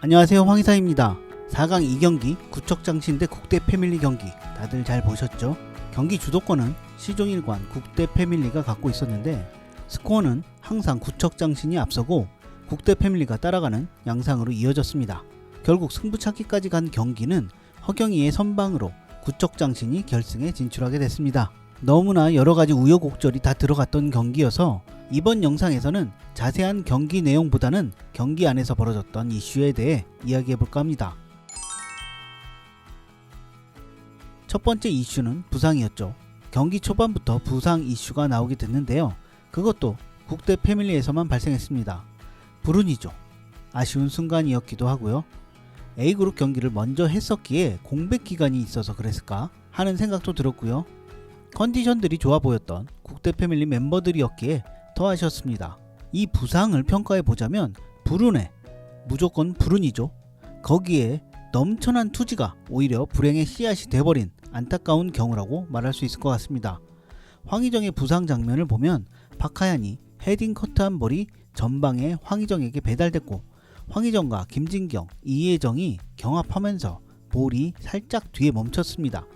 안녕하세요 황희사입니다. 4강 2경기 구척장신 대 국대 패밀리 경기 다들 잘 보셨죠? 경기 주도권은 시종일관 국대 패밀리가 갖고 있었는데 스코어는 항상 구척장신이 앞서고 국대 패밀리가 따라가는 양상으로 이어졌습니다. 결국 승부차기까지 간 경기는 허경이의 선방으로 구척장신이 결승에 진출하게 됐습니다. 너무나 여러 가지 우여곡절이 다 들어갔던 경기여서 이번 영상에서는 자세한 경기 내용보다는 경기 안에서 벌어졌던 이슈에 대해 이야기해 볼까 합니다. 첫 번째 이슈는 부상이었죠. 경기 초반부터 부상 이슈가 나오게 됐는데요. 그것도 국대 패밀리에서만 발생했습니다. 불운이죠. 아쉬운 순간이었기도 하고요. A그룹 경기를 먼저 했었기에 공백 기간이 있어서 그랬을까 하는 생각도 들었고요. 컨디션들이 좋아 보였던 국대 패밀리 멤버들이었기에 더 아쉬웠습니다. 이 부상을 평가해 보자면 불운해 무조건 불운이죠. 거기에 넘쳐난 투지가 오히려 불행의 씨앗이 돼버린 안타까운 경우라고 말할 수 있을 것 같습니다. 황희정의 부상 장면을 보면 박하얀이 헤딩 커트한 볼이 전방에 황희정에게 배달됐고 황희정과 김진경, 이혜정이 경합하면서 볼이 살짝 뒤에 멈췄습니다.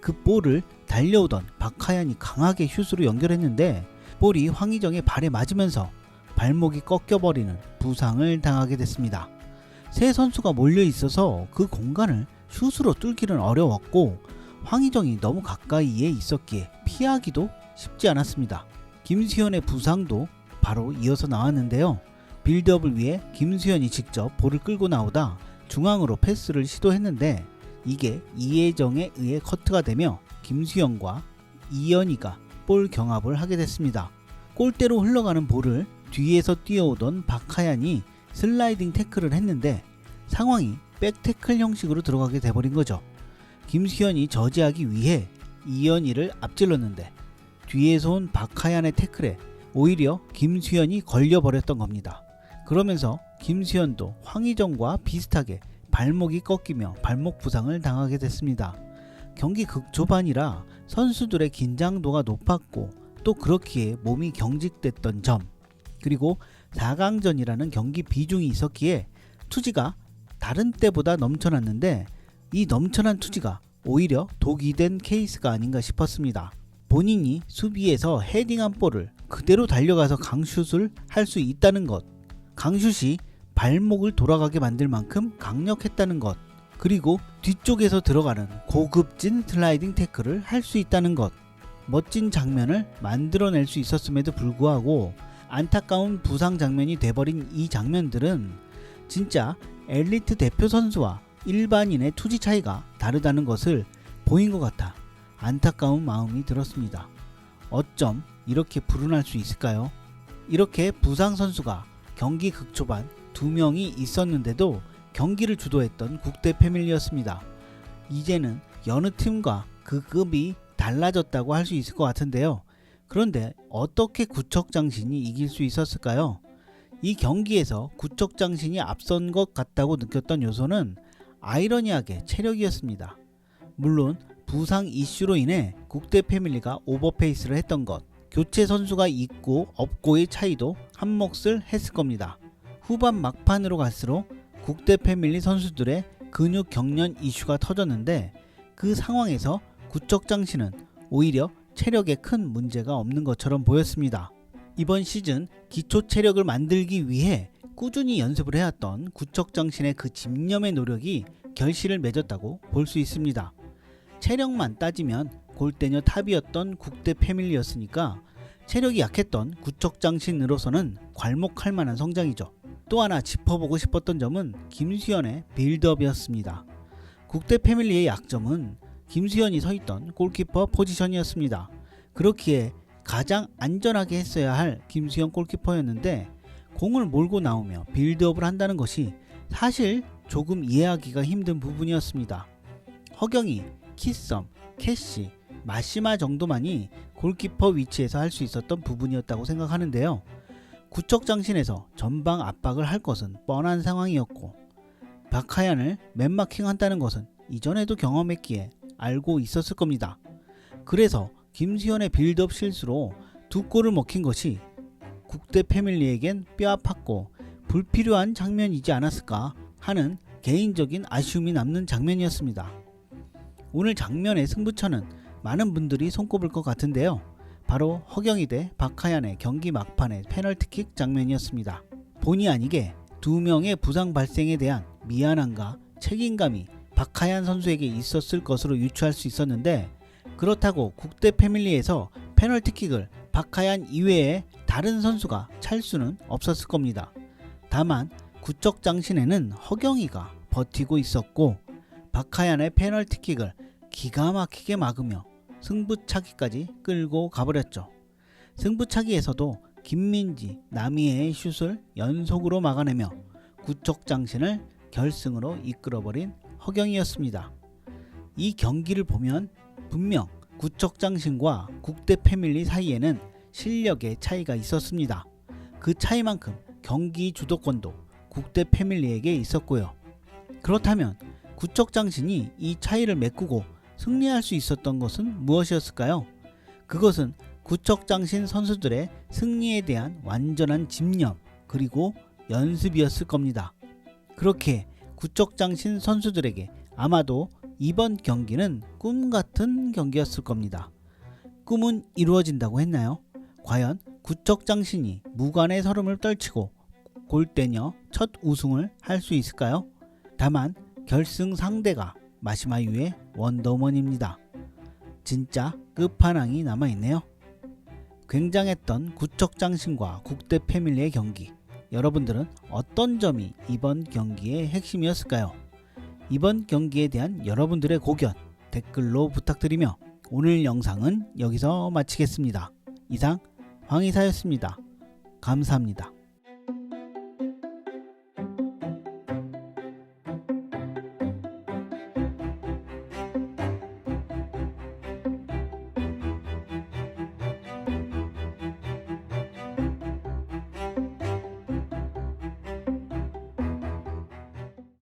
그 볼을 달려오던 박하얀이 강하게 슛으로 연결했는데 볼이 황희정의 발에 맞으면서 발목이 꺾여버리는 부상을 당하게 됐습니다. 세 선수가 몰려 있어서 그 공간을 슛으로 뚫기는 어려웠고 황희정이 너무 가까이에 있었기에 피하기도 쉽지 않았습니다. 김수현의 부상도 바로 이어서 나왔는데요. 빌드업을 위해 김수현이 직접 볼을 끌고 나오다 중앙으로 패스를 시도했는데 이게 이혜정에 의해 커트가 되며 김수현과 이연희가 볼 경합을 하게 됐습니다. 골대로 흘러가는 볼을 뒤에서 뛰어오던 박하얀이 슬라이딩 태클을 했는데 상황이 백태클 형식으로 들어가게 돼버린 거죠. 김수현이 저지하기 위해 이연희를 앞질렀는데 뒤에서 온 박하얀의 태클에 오히려 김수현이 걸려버렸던 겁니다. 그러면서 김수현도 황희정과 비슷하게 발목이 꺾이며 발목 부상을 당하게 됐습니다. 경기 극초반이라 선수들의 긴장도가 높았고 또 그렇기에 몸이 경직됐던 점 그리고 4강전이라는 경기 비중이 있었기에 투지가 다른 때보다 넘쳐났는데 이 넘쳐난 투지가 오히려 독이 된 케이스가 아닌가 싶었습니다. 본인이 수비에서 헤딩한 볼을 그대로 달려가서 강슛을 할 수 있다는 것, 강슛이 발목을 돌아가게 만들 만큼 강력했다는 것, 그리고 뒤쪽에서 들어가는 고급진 슬라이딩 태클을 할 수 있다는 것, 멋진 장면을 만들어낼 수 있었음에도 불구하고 안타까운 부상 장면이 돼버린 이 장면들은 진짜 엘리트 대표 선수와 일반인의 투지 차이가 다르다는 것을 보인 것 같아 안타까운 마음이 들었습니다. 어쩜 이렇게 불운할 수 있을까요? 이렇게 부상 선수가 경기 극초반 두 명이 있었는데도 경기를 주도했던 국대 패밀리였습니다. 이제는 여느 팀과 그 급이 달라졌다고 할 수 있을 것 같은데요. 그런데 어떻게 구척장신이 이길 수 있었을까요? 이 경기에서 구척장신이 앞선 것 같다고 느꼈던 요소는 아이러니하게 체력이었습니다. 물론 부상 이슈로 인해 국대 패밀리가 오버페이스를 했던 것, 교체 선수가 있고 없고의 차이도 한 몫을 했을 겁니다. 후반 막판으로 갈수록 국대 패밀리 선수들의 근육 경련 이슈가 터졌는데 그 상황에서 구척장신은 오히려 체력에 큰 문제가 없는 것처럼 보였습니다. 이번 시즌 기초 체력을 만들기 위해 꾸준히 연습을 해왔던 구척장신의 그 집념의 노력이 결실을 맺었다고 볼 수 있습니다. 체력만 따지면 골대녀 탑이었던 국대 패밀리였으니까 체력이 약했던 구척장신으로서는 괄목할 만한 성장이죠. 또 하나 짚어보고 싶었던 점은 김수현의 빌드업이었습니다. 국대 패밀리의 약점은 김수현이 서 있던 골키퍼 포지션이었습니다. 그렇기에 가장 안전하게 했어야 할 김수현 골키퍼였는데 공을 몰고 나오며 빌드업을 한다는 것이 사실 조금 이해하기가 힘든 부분이었습니다. 허경이, 키썸, 캐시, 마시마 정도만이 골키퍼 위치에서 할 수 있었던 부분이었다고 생각하는데요. 구척장신에서 전방 압박을 할 것은 뻔한 상황이었고 박하얀을 맨마킹 한다는 것은 이전에도 경험했기에 알고 있었을 겁니다. 그래서 김수현의 빌드업 실수로 두 골을 먹힌 것이 국대 패밀리에겐 뼈아팠고 불필요한 장면이지 않았을까 하는 개인적인 아쉬움이 남는 장면이었습니다. 오늘 장면의 승부처는 많은 분들이 손꼽을 것 같은데요. 바로 허경희 대 박하얀의 경기 막판의 페널티킥 장면이었습니다. 본의 아니게 두 명의 부상 발생에 대한 미안함과 책임감이 박하얀 선수에게 있었을 것으로 유추할 수 있었는데 그렇다고 국대 패밀리에서 페널티킥을 박하얀 이외에 다른 선수가 찰 수는 없었을 겁니다. 다만 구적 장신에는 허경희가 버티고 있었고 박하얀의 페널티킥을 기가 막히게 막으며 승부차기까지 끌고 가버렸죠. 승부차기에서도 김민지, 남희애의 슛을 연속으로 막아내며 구적 장신을 결승으로 이끌어버린 허경이었습니다. 이 경기를 보면 분명 구적 장신과 국대 패밀리 사이에는 실력의 차이가 있었습니다. 그 차이만큼 경기 주도권도 국대 패밀리에게 있었고요. 그렇다면 구적 장신이 이 차이를 메꾸고 승리할 수 있었던 것은 무엇이었을까요? 그것은 구척 장신 선수들의 승리에 대한 완전한 집념 그리고 연습이었을 겁니다. 그렇게 구척 장신 선수들에게 아마도 이번 경기는 꿈 같은 경기였을 겁니다. 꿈은 이루어진다고 했나요? 과연 구척 장신이 무관의 서름을 떨치고 골대녀 첫 우승을 할 수 있을까요? 다만 결승 상대가 마시마유의 원더우먼입니다. 진짜 끝판왕이 남아있네요. 굉장했던 구척 장신과 국대 패밀리의 경기. 여러분들은 어떤 점이 이번 경기의 핵심이었을까요? 이번 경기에 대한 여러분들의 고견 댓글로 부탁드리며 오늘 영상은 여기서 마치겠습니다. 이상 황희사였습니다. 감사합니다.